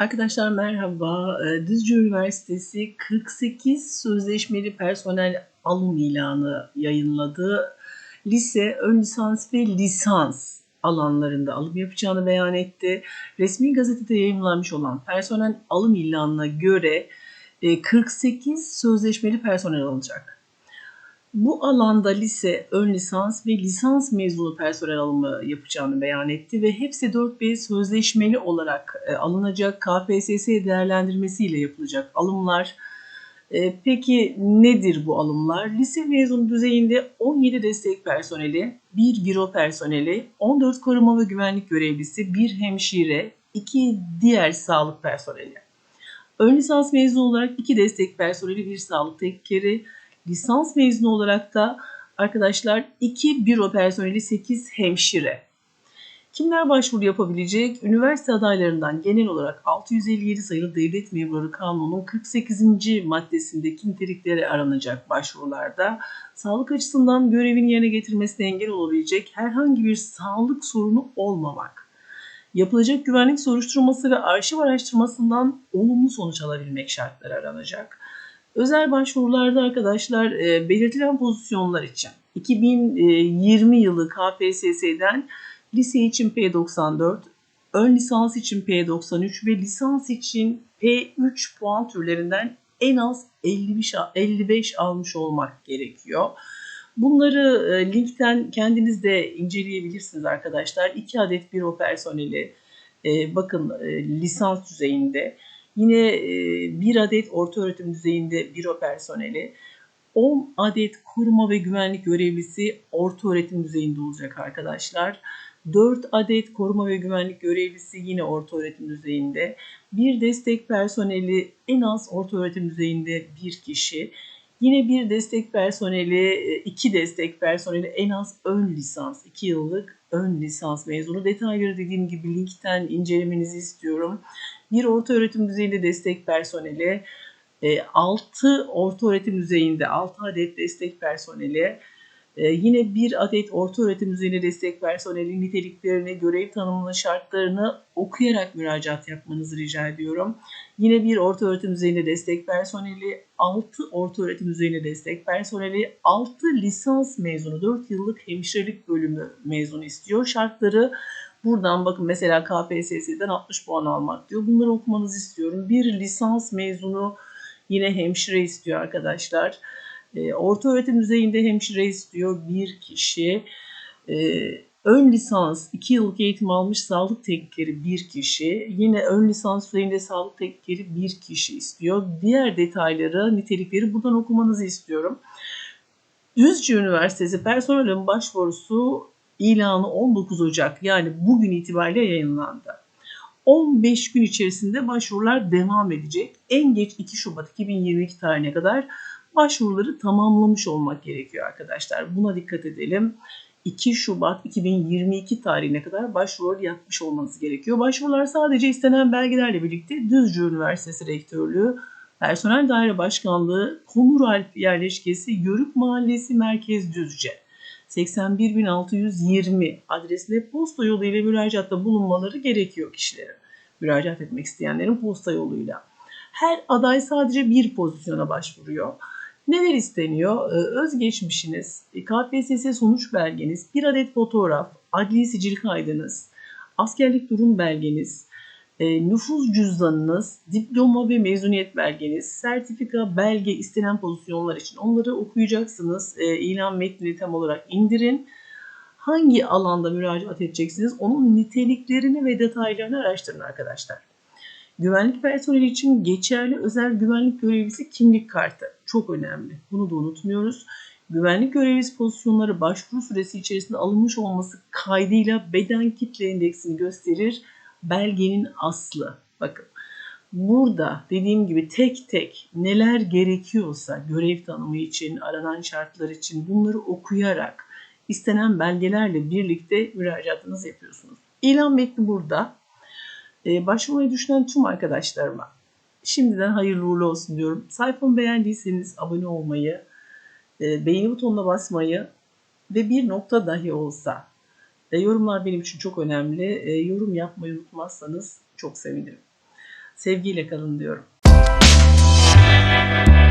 Arkadaşlar merhaba. Ee, Düzce Üniversitesi 48 sözleşmeli personel alım ilanı yayınladı. Lise, ön lisans ve lisans alanlarında alım yapacağını beyan etti. Resmi gazetede yayınlanmış olan personel alım ilanına göre 48 e, sözleşmeli personel alınacak. Bu alanda lise, ön lisans ve lisans mezunu personel alımı yapacağını beyan etti ve hepsi 4B sözleşmeli olarak e, alınacak KPSS değerlendirmesiyle yapılacak alımlar. E, peki nedir bu alımlar? Lise mezunu düzeyinde 17 destek personeli, 1 büro personeli, 14 koruma ve güvenlik görevlisi, 1 hemşire, 2 diğer sağlık personeli. Ön lisans mezunu olarak 2 destek personeli, 1 sağlık teknikeri, lisans mezunu olarak da arkadaşlar 2 büro personeli 8 hemşire. Kimler başvuru yapabilecek? Üniversite adaylarından genel olarak 657 sayılı Devlet Memurları Kanunu'nun 48. maddesindeki nitelikleri aranacak başvurularda. Sağlık açısından görevini yerine getirmesine engel olabilecek herhangi bir sağlık sorunu olmamak. Yapılacak güvenlik soruşturması ve arşiv araştırmasından olumlu sonuç alabilmek şartları aranacak. Özel başvurularda arkadaşlar e, belirtilen pozisyonlar için 2020 yılı KPSS'den lise için P94, ön lisans için P93 ve lisans için P3 puan türlerinden en az 55, 55 almış olmak gerekiyor. Bunları e, linkten kendiniz de inceleyebilirsiniz arkadaşlar. 2 adet büro personeli e, bakın e, lisans düzeyinde Yine e, bir adet orta öğretim düzeyinde büro personeli, 10 adet koruma ve güvenlik görevlisi orta öğretim düzeyinde olacak arkadaşlar. 4 adet koruma ve güvenlik görevlisi yine orta öğretim düzeyinde. Bir destek personeli en az orta öğretim düzeyinde bir kişi. Yine bir destek personeli, e, iki destek personeli en az ön lisans, 2 yıllık ön lisans mezunu. Detayları dediğim gibi linkten incelemenizi istiyorum. Bir orta öğretim düzeyinde destek personeli, 6 e, orta öğretim düzeyinde 6 adet destek personeli, yine bir adet orta öğretim düzeyinde destek personeli niteliklerini, görev tanımını, şartlarını okuyarak müracaat yapmanızı rica ediyorum. Yine bir orta öğretim düzeyinde destek personeli, 6 orta öğretim düzeyinde destek personeli, 6 lisans mezunu, 4 yıllık hemşirelik bölümü mezunu istiyor. Şartları Buradan bakın mesela KPSS'den 60 puan almak diyor. Bunları okumanızı istiyorum. Bir lisans mezunu yine hemşire istiyor arkadaşlar. E, orta öğretim düzeyinde hemşire istiyor bir kişi. E, ön lisans 2 yıllık eğitim almış sağlık teknikeri bir kişi. Yine ön lisans düzeyinde sağlık teknikeri bir kişi istiyor. Diğer detayları, nitelikleri buradan okumanızı istiyorum. Düzce Üniversitesi personelin başvurusu ilanı 19 Ocak yani bugün itibariyle yayınlandı. 15 gün içerisinde başvurular devam edecek. En geç 2 Şubat 2022 tarihine kadar başvuruları tamamlamış olmak gerekiyor arkadaşlar. Buna dikkat edelim. 2 Şubat 2022 tarihine kadar başvuruları yapmış olmanız gerekiyor. Başvurular sadece istenen belgelerle birlikte Düzce Üniversitesi Rektörlüğü, Personel Daire Başkanlığı, Konuralp Yerleşkesi, Yörük Mahallesi Merkez Düzce 81.620 adresine posta yolu ile müracaatta bulunmaları gerekiyor kişilerin. Müracaat etmek isteyenlerin posta yoluyla. Her aday sadece bir pozisyona başvuruyor. Neler isteniyor? Ee, özgeçmişiniz, KPSS sonuç belgeniz, bir adet fotoğraf, adli sicil kaydınız, askerlik durum belgeniz, e, nüfus cüzdanınız, diploma ve mezuniyet belgeniz, sertifika, belge istenen pozisyonlar için onları okuyacaksınız. E, ilan metnini tam olarak indirin. Hangi alanda müracaat edeceksiniz onun niteliklerini ve detaylarını araştırın arkadaşlar. Güvenlik personeli için geçerli özel güvenlik görevlisi kimlik kartı çok önemli. Bunu da unutmuyoruz. Güvenlik görevlisi pozisyonları başvuru süresi içerisinde alınmış olması kaydıyla beden kitle endeksini gösterir belgenin aslı. Bakın burada dediğim gibi tek tek neler gerekiyorsa görev tanımı için, aranan şartlar için bunları okuyarak istenen belgelerle birlikte müracaatınızı yapıyorsunuz. İlan metni burada. Ee, başvurmayı düşünen tüm arkadaşlarıma şimdiden hayırlı uğurlu olsun diyorum. Sayfamı beğendiyseniz abone olmayı, e, beğeni butonuna basmayı ve bir nokta dahi olsa yorumlar benim için çok önemli. E, yorum yapmayı unutmazsanız çok sevinirim. Sevgiyle kalın diyorum. Müzik